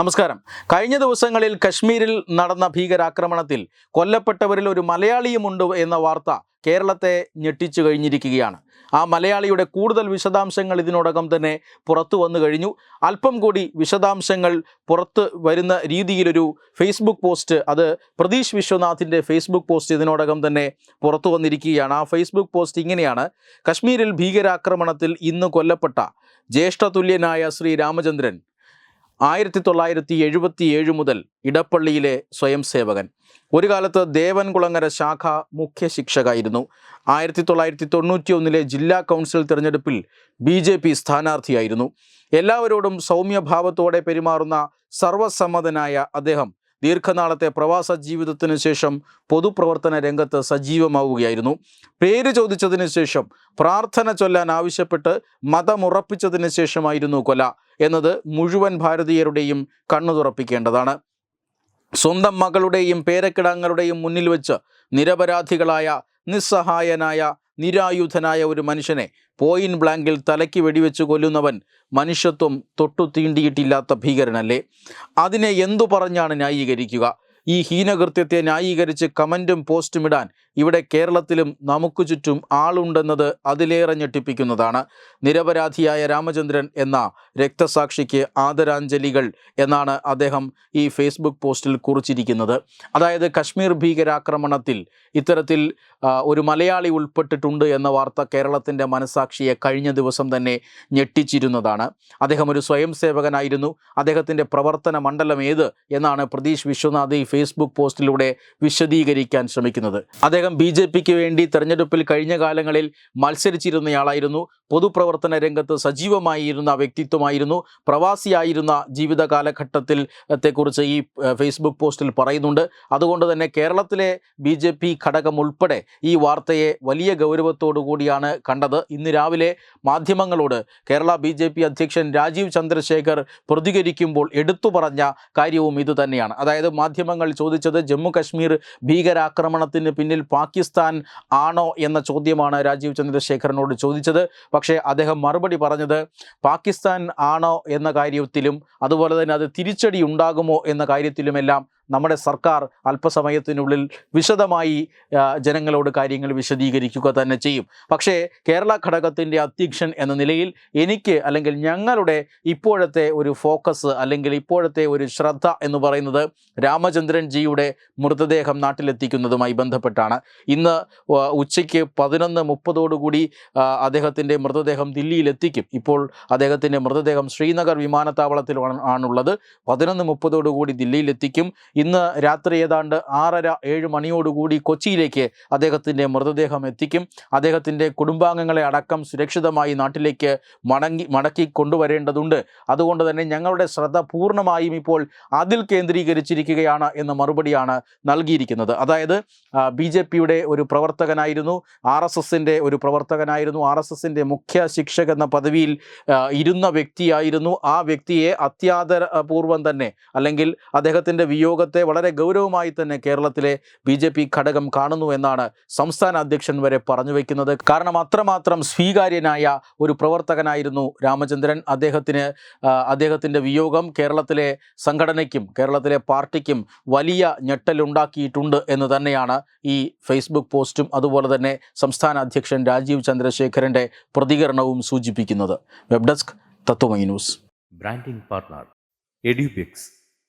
നമസ്കാരം. കഴിഞ്ഞ ദിവസങ്ങളിൽ കശ്മീരിൽ നടന്ന ഭീകരാക്രമണത്തിൽ കൊല്ലപ്പെട്ടവരിൽ ഒരു മലയാളിയുമുണ്ട് എന്ന വാർത്ത കേരളത്തെ ഞെട്ടിച്ചു കഴിഞ്ഞിരിക്കുകയാണ്. ആ മലയാളിയുടെ കൂടുതൽ വിശദാംശങ്ങൾ ഇതിനോടകം തന്നെ പുറത്തു വന്നു കഴിഞ്ഞു. അല്പം കൂടി വിശദാംശങ്ങൾ പുറത്ത് വരുന്ന രീതിയിലൊരു ഫേസ്ബുക്ക് പോസ്റ്റ് അത് പ്രതീഷ് വിശ്വനാഥിന്റെ ഫേസ്ബുക്ക് പോസ്റ്റ് ഇതിനോടകം തന്നെ പുറത്തു വന്നിരിക്കുകയാണ്. ആ ഫേസ്ബുക്ക് പോസ്റ്റ് ഇങ്ങനെയാണ്. കശ്മീരിൽ ഭീകരാക്രമണത്തിൽ ഇന്ന് കൊല്ലപ്പെട്ട ജ്യേഷ്ഠതുല്യനായ ശ്രീ രാമചന്ദ്രൻ ആയിരത്തി തൊള്ളായിരത്തി എഴുപത്തി ഏഴ് മുതൽ ഇടപ്പള്ളിയിലെ സ്വയം സേവകൻ. ഒരു കാലത്ത് ദേവൻകുളങ്ങര ശാഖ മുഖ്യ ശിക്ഷകായിരുന്നു. ആയിരത്തി തൊള്ളായിരത്തി തൊണ്ണൂറ്റി ഒന്നിലെ ജില്ലാ കൗൺസിൽ തിരഞ്ഞെടുപ്പിൽ ബി ജെ പി സ്ഥാനാർത്ഥിയായിരുന്നു. എല്ലാവരോടും സൗമ്യഭാവത്തോടെ പെരുമാറുന്ന സർവസമ്മതനായ അദ്ദേഹം ദീർഘനാളത്തെ പ്രവാസ ജീവിതത്തിന് ശേഷം പൊതുപ്രവർത്തന രംഗത്ത് സജീവമാവുകയായിരുന്നു. പേര് ചോദിച്ചതിന് ശേഷം പ്രാർത്ഥന ചൊല്ലാൻ ആവശ്യപ്പെട്ട് മതമുറപ്പിച്ചതിന് ശേഷമായിരുന്നു കൊല എന്നത് മുഴുവൻ ഭാരതീയരുടെയും കണ്ണു തുറപ്പിക്കേണ്ടതാണ്. സ്വന്തം മകളുടെയും പേരക്കിടങ്ങളുടെയും മുന്നിൽ വെച്ച് നിരപരാധികളായ നിസ്സഹായനായ നിരായുധനായ ഒരു മനുഷ്യനെ പോയിന്റ് ബ്ലാങ്കിൽ തലയ്ക്ക് വെടിവെച്ച് കൊല്ലുന്നവൻ മനുഷ്യത്വം തൊട്ടു തീണ്ടിയിട്ടില്ലാത്ത ഭീകരനല്ലേ? അതിനെ എന്തു പറഞ്ഞാണ് ന്യായീകരിക്കുക? ഈ ഹീനകൃത്യത്തെ ന്യായീകരിച്ച് കമന്റും പോസ്റ്റും ഇടാൻ ഇവിടെ കേരളത്തിലും നമുക്ക് ചുറ്റും ആളുണ്ടെന്നത് അതിലേറെ ഞെട്ടിപ്പിക്കുന്നതാണ്. നിരപരാധിയായ രാമചന്ദ്രൻ എന്ന രക്തസാക്ഷിക്ക് ആദരാഞ്ജലികൾ എന്നാണ് അദ്ദേഹം ഈ ഫേസ്ബുക്ക് പോസ്റ്റിൽ കുറിച്ചിരിക്കുന്നത്. അതായത് കശ്മീർ ഭീകരാക്രമണത്തിൽ ഇത്തരത്തിൽ ഒരു മലയാളി ഉൾപ്പെട്ടിട്ടുണ്ട് എന്ന വാർത്ത കേരളത്തിന്റെ മനസാക്ഷിയെ കഴിഞ്ഞ ദിവസം തന്നെ ഞെട്ടിച്ചിരുന്നതാണ്. അദ്ദേഹം ഒരു സ്വയം സേവകനായിരുന്നു അദ്ദേഹത്തിന്റെ പ്രവർത്തന മണ്ഡലം ഏത് എന്നാണ് പ്രതീഷ് വിശ്വനാഥ് ഈ ഫേസ്ബുക്ക് പോസ്റ്റിലൂടെ വിശദീകരിക്കാൻ ശ്രമിക്കുന്നത്. അദ്ദേഹം ബി ജെ പിക്ക് വേണ്ടി തെരഞ്ഞെടുപ്പിൽ കഴിഞ്ഞ കാലങ്ങളിൽ മത്സരിച്ചിരുന്നയാളായിരുന്നു. പൊതുപ്രവർത്തന രംഗത്ത് സജീവമായിരുന്ന വ്യക്തിത്വമായിരുന്നു. പ്രവാസിയായിരുന്ന ജീവിത കാലഘട്ടത്തിൽ ത്തെക്കുറിച്ച് ഈ ഫേസ്ബുക്ക് പോസ്റ്റിൽ പറയുന്നുണ്ട്. അതുകൊണ്ട് തന്നെ കേരളത്തിലെ ബി ജെ പി ഘടകം ഉൾപ്പെടെ ഈ വാർത്തയെ വലിയ ഗൗരവത്തോടു കൂടിയാണ് കണ്ടത്. ഇന്ന് രാവിലെ മാധ്യമങ്ങളോട് കേരള ബി ജെ പി അധ്യക്ഷൻ രാജീവ് ചന്ദ്രശേഖർ പ്രതികരിക്കുമ്പോൾ എടുത്തു പറഞ്ഞ കാര്യവും ഇത് തന്നെയാണ് അതായത് മാധ്യമങ്ങൾ ചോദിച്ചത് ജമ്മു കശ്മീർ ഭീകരാക്രമണത്തിന് പിന്നിൽ പാകിസ്ഥാൻ ആണോ എന്ന ചോദ്യമാണ് രാജീവ് ചന്ദ്രശേഖരനോട് ചോദിച്ചത്. പക്ഷേ അദ്ദേഹം മറുപടി പറഞ്ഞത് പാകിസ്ഥാൻ ആണോ എന്ന കാര്യത്തിലും അതുപോലെ തന്നെ അത് തിരിച്ചടി ഉണ്ടാകുമോ എന്ന കാര്യത്തിലുമെല്ലാം നമ്മുടെ സർക്കാർ അല്പസമയത്തിനുള്ളിൽ വിശദമായി ജനങ്ങളോട് കാര്യങ്ങൾ വിശദീകരിക്കുക തന്നെ ചെയ്യും. പക്ഷേ കേരള ഘടകത്തിന്റെ അധ്യക്ഷൻ എന്ന നിലയിൽ എനിക്ക് അല്ലെങ്കിൽ ഞങ്ങളുടെ ഇപ്പോഴത്തെ ഒരു ഫോക്കസ് അല്ലെങ്കിൽ ഇപ്പോഴത്തെ ഒരു ശ്രദ്ധ എന്ന് പറയുന്നത് രാമചന്ദ്രൻ ജിയുടെ മൃതദേഹം നാട്ടിലെത്തിക്കുന്നതുമായി ബന്ധപ്പെട്ടാണ്. ഇന്ന് ഉച്ചയ്ക്ക് പതിനൊന്ന് മുപ്പതോടുകൂടി അദ്ദേഹത്തിന്റെ മൃതദേഹം ദില്ലിയിലെത്തിക്കും. ഇപ്പോൾ അദ്ദേഹത്തിന്റെ മൃതദേഹം ശ്രീനഗർ വിമാനത്താവളത്തിലാണ് ആണുള്ളത്. പതിനൊന്ന് മുപ്പതോടുകൂടി ദില്ലിയിലെത്തിക്കും. ഇന്ന് രാത്രി ഏതാണ്ട് ആറര ഏഴ് മണിയോടുകൂടി കൊച്ചിയിലേക്ക് അദ്ദേഹത്തിന്റെ മൃതദേഹം എത്തിക്കും. അദ്ദേഹത്തിന്റെ കുടുംബാംഗങ്ങളെ അടക്കം സുരക്ഷിതമായി നാട്ടിലേക്ക് മടങ്ങി മടക്കി കൊണ്ടുവരേണ്ടതുണ്ട്. അതുകൊണ്ട് തന്നെ ഞങ്ങളുടെ ശ്രദ്ധ പൂർണമായും ഇപ്പോൾ അതിൽ കേന്ദ്രീകരിച്ചിരിക്കുകയാണ് എന്ന മറുപടിയാണ് നൽകിയിരിക്കുന്നത്. അതായത് ബി ജെ പിയുടെ ഒരു പ്രവർത്തകനായിരുന്നു ആർ എസ് എസിന്റെ ഒരു പ്രവർത്തകനായിരുന്നു ആർ എസ് എസിന്റെ മുഖ്യ ശിക്ഷക് എന്ന പദവിയിൽ ഇരുന്ന വ്യക്തിയായിരുന്നു. ആ വ്യക്തിയെ അത്യാദരപൂർവം തന്നെ അല്ലെങ്കിൽ അദ്ദേഹത്തിന്റെ വിയോഗത്തെ വളരെ ഗൗരവമായി തന്നെ കേരളത്തിലെ ബി ജെ പി ഘടകം കാണുന്നു എന്നാണ് സംസ്ഥാന അധ്യക്ഷൻ വരെ പറഞ്ഞു വയ്ക്കുന്നത് കാരണം അത്രമാത്രം സ്വീകാര്യനായ ഒരു പ്രവർത്തകനായിരുന്നു രാമചന്ദ്രൻ. അദ്ദേഹത്തിന് അദ്ദേഹത്തിന്റെ വിയോഗം കേരളത്തിലെ സംഘടനയ്ക്കും കേരളത്തിലെ പാർട്ടിക്കും വലിയ ഞെട്ടലുണ്ടാക്കിയിട്ടുണ്ട് എന്ന് തന്നെയാണ് ഈ ഫേസ്ബുക്ക് പോസ്റ്റും അതുപോലെ തന്നെ സംസ്ഥാന അധ്യക്ഷൻ രാജീവ് ചന്ദ്രശേഖരന്റെ പ്രതികരണവും സൂചിപ്പിക്കുന്നത്. Web desk Tatwamayi news. Branding partner Edubix.